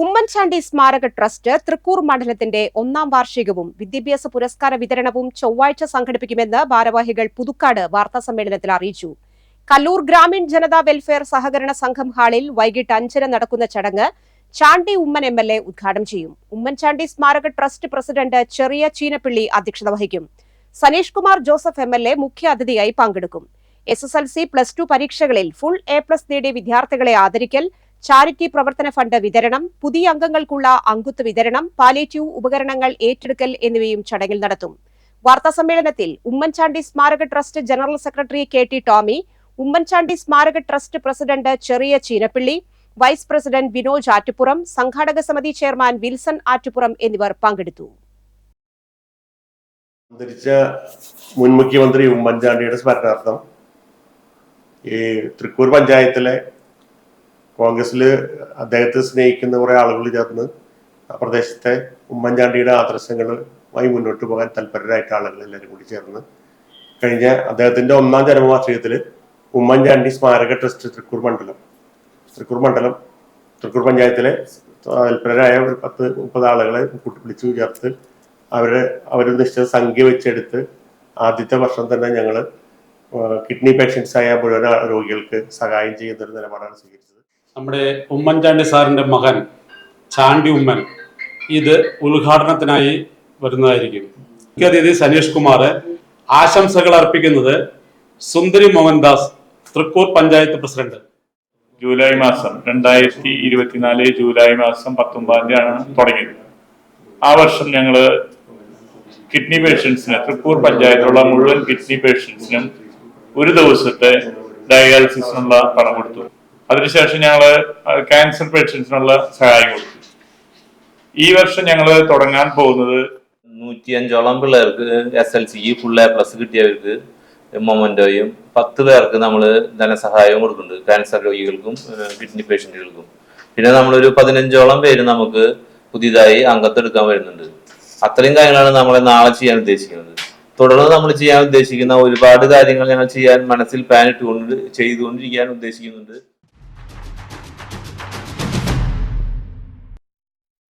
ഉമ്മൻചാണ്ടി സ്മാരക ട്രസ്റ്റ് തൃക്കൂർ മണ്ഡലത്തിന്റെ ഒന്നാം വാർഷികവും വിദ്യാഭ്യാസ പുരസ്കാര വിതരണവും ചൊവ്വാഴ്ച സംഘടിപ്പിക്കുമെന്ന് ഭാരവാഹികൾ പുതുക്കാട് വാർത്താ സമ്മേളനത്തിൽ അറിയിച്ചു. കല്ലൂർ ഗ്രാമീൺ ജനതാ വെൽഫെയർ സഹകരണ സംഘം ഹാളിൽ വൈകിട്ട് അഞ്ചര നടക്കുന്ന ചടങ്ങ് Chandy Oommen M L A ഉദ്ഘാടനം ചെയ്യും. ഉമ്മൻചാണ്ടി സ്മാരക ട്രസ്റ്റ് പ്രസിഡന്റ് ചെറിയ ചീനപ്പിള്ളി അധ്യക്ഷത വഹിക്കും. Saneesh Kumar Joseph M L A മുഖ്യ അതിഥിയായി പങ്കെടുക്കും. S S L C plus two പരീക്ഷകളിൽ ഫുൾ എ പ്ലസ് നേടിയ വിദ്യാർത്ഥികളെ ആദരിക്കൽ ചാരിറ്റി പ്രവർത്തന ഫണ്ട് വിതരണം പുതിയ അംഗങ്ങൾക്കുള്ള അംഗത്വ വിതരണം പാലേറ്റീവ് ഉപകരണങ്ങൾ ഏറ്റെടുക്കൽ എന്നിവയും ചടങ്ങിൽ നടത്തും. വാർത്താസമ്മേളനത്തിൽ ഉമ്മൻചാണ്ടി സ്മാരക trust general secretary K T Tomy Oommen Chandy സ്മാരക ട്രസ്റ്റ് പ്രസിഡന്റ് ചെറിയ ചീനപ്പിള്ളി വൈസ് പ്രസിഡന്റ് വിനോജ് ആറ്റുപുറം സംഘാടക സമിതി ചെയർമാൻ വിൽസൺ ആറ്റുപുറം എന്നിവർ പങ്കെടുത്തു. അന്തരിച്ച മുൻ മുഖ്യമന്ത്രി ഉമ്മൻചാണ്ടിയുടെ സ്മരണാർത്ഥം ഈ തൃക്കൂർ പഞ്ചായത്തിലെ കോൺഗ്രസിൽ അദ്ദേഹത്തെ സ്നേഹിക്കുന്ന കുറെ ആളുകൾ ചേർന്ന് പ്രദേശത്തെ ഉമ്മൻചാണ്ടിയുടെ ആദർശങ്ങളുമായി മുന്നോട്ട് പോകാൻ തൽപരരായിട്ട് ആളുകൾ എല്ലാവരും കൂടി ചേർന്ന് കഴിഞ്ഞ അദ്ദേഹത്തിന്റെ ഒന്നാം ജന്മവാർഷികത്തിൽ ഉമ്മൻചാണ്ടി സ്മാരക ട്രസ്റ്റ് തൃക്കൂർ മണ്ഡലം തൃക്കൂർ മണ്ഡലം തൃക്കൂർ പഞ്ചായത്തിലെ തൽപരരായ ഒരു പത്ത് മുപ്പത് ആളുകളെ വിളിച്ചു ചേർത്ത് അവരെ അവർ നിശ്ചിത സംഖ്യ വെച്ചെടുത്ത് ആദ്യത്തെ വർഷം തന്നെ ഞങ്ങൾ കിഡ്നി പേഷ്യൻസ് ആയ മുഴുവൻ രോഗികൾക്ക് സഹായം ചെയ്യുന്ന ഒരു നിലപാടാണ് സ്വീകരിച്ചത്. നമ്മുടെ ഉമ്മൻചാണ്ടി സാറിന്റെ മകൻ ചാണ്ടി ഉമ്മൻ ഇത് ഉദ്ഘാടനത്തിനായി വരുന്നതായിരിക്കും. മുഖ്യാതിഥി സനീഷ് കുമാർ ആശംസകൾ അർപ്പിക്കുന്നത് സുന്ദരി മോഹൻദാസ് തൃക്കൂർ പഞ്ചായത്ത് പ്രസിഡന്റ്. ജൂലൈ മാസം രണ്ടായിരത്തി ഇരുപത്തിനാല് ജൂലൈ മാസം പത്തൊമ്പതാം തീയതിയാണ് തുടങ്ങിയത്. ആ വർഷം ഞങ്ങൾ കിഡ്നി പേഷ്യൻസിന് തൃക്കൂർ പഞ്ചായത്തിലുള്ള മുഴുവൻ കിഡ്നി പേഷ്യൻസിനും ഒരു ദിവസത്തെ ഡയാലിസിസിനുള്ള പണം കൊടുത്തു. അതിനുശേഷം ഞങ്ങൾ ക്യാൻസർ പേഷ്യൻസിനുള്ള സഹായം കൊടുത്തു. ഈ വർഷം ഞങ്ങൾ തുടങ്ങാൻ പോകുന്നത് നൂറ്റി അഞ്ചോളം പിള്ളേർക്ക് എസ് എൽ സിക്ക് ഫുൾ എ പ്ലസ് കിട്ടിയവർക്ക് മൊമെന്റോയും പത്ത് പേർക്ക് നമ്മൾ ധനസഹായവും കൊടുക്കുന്നുണ്ട്. ക്യാൻസർ രോഗികൾക്കും കിഡ്നി പേഷ്യന്റുകൾക്കും പിന്നെ നമ്മളൊരു പതിനഞ്ചോളം പേര് നമുക്ക് പുതിയതായി അംഗത്തെടുക്കാൻ വരുന്നുണ്ട്. അത്രയും കാര്യങ്ങളാണ് നമ്മൾ നാളെ ചെയ്യാൻ ഉദ്ദേശിക്കുന്നത്. തുടർന്ന് നമ്മൾ ചെയ്യാൻ ഉദ്ദേശിക്കുന്ന ഒരുപാട് കാര്യങ്ങൾ ഞങ്ങൾ ചെയ്യാൻ മനസ്സിൽ പ്ലാൻ ഇട്ടുകൊണ്ട് ചെയ്തുകൊണ്ടിരിക്കാൻ ഉദ്ദേശിക്കുന്നുണ്ട്.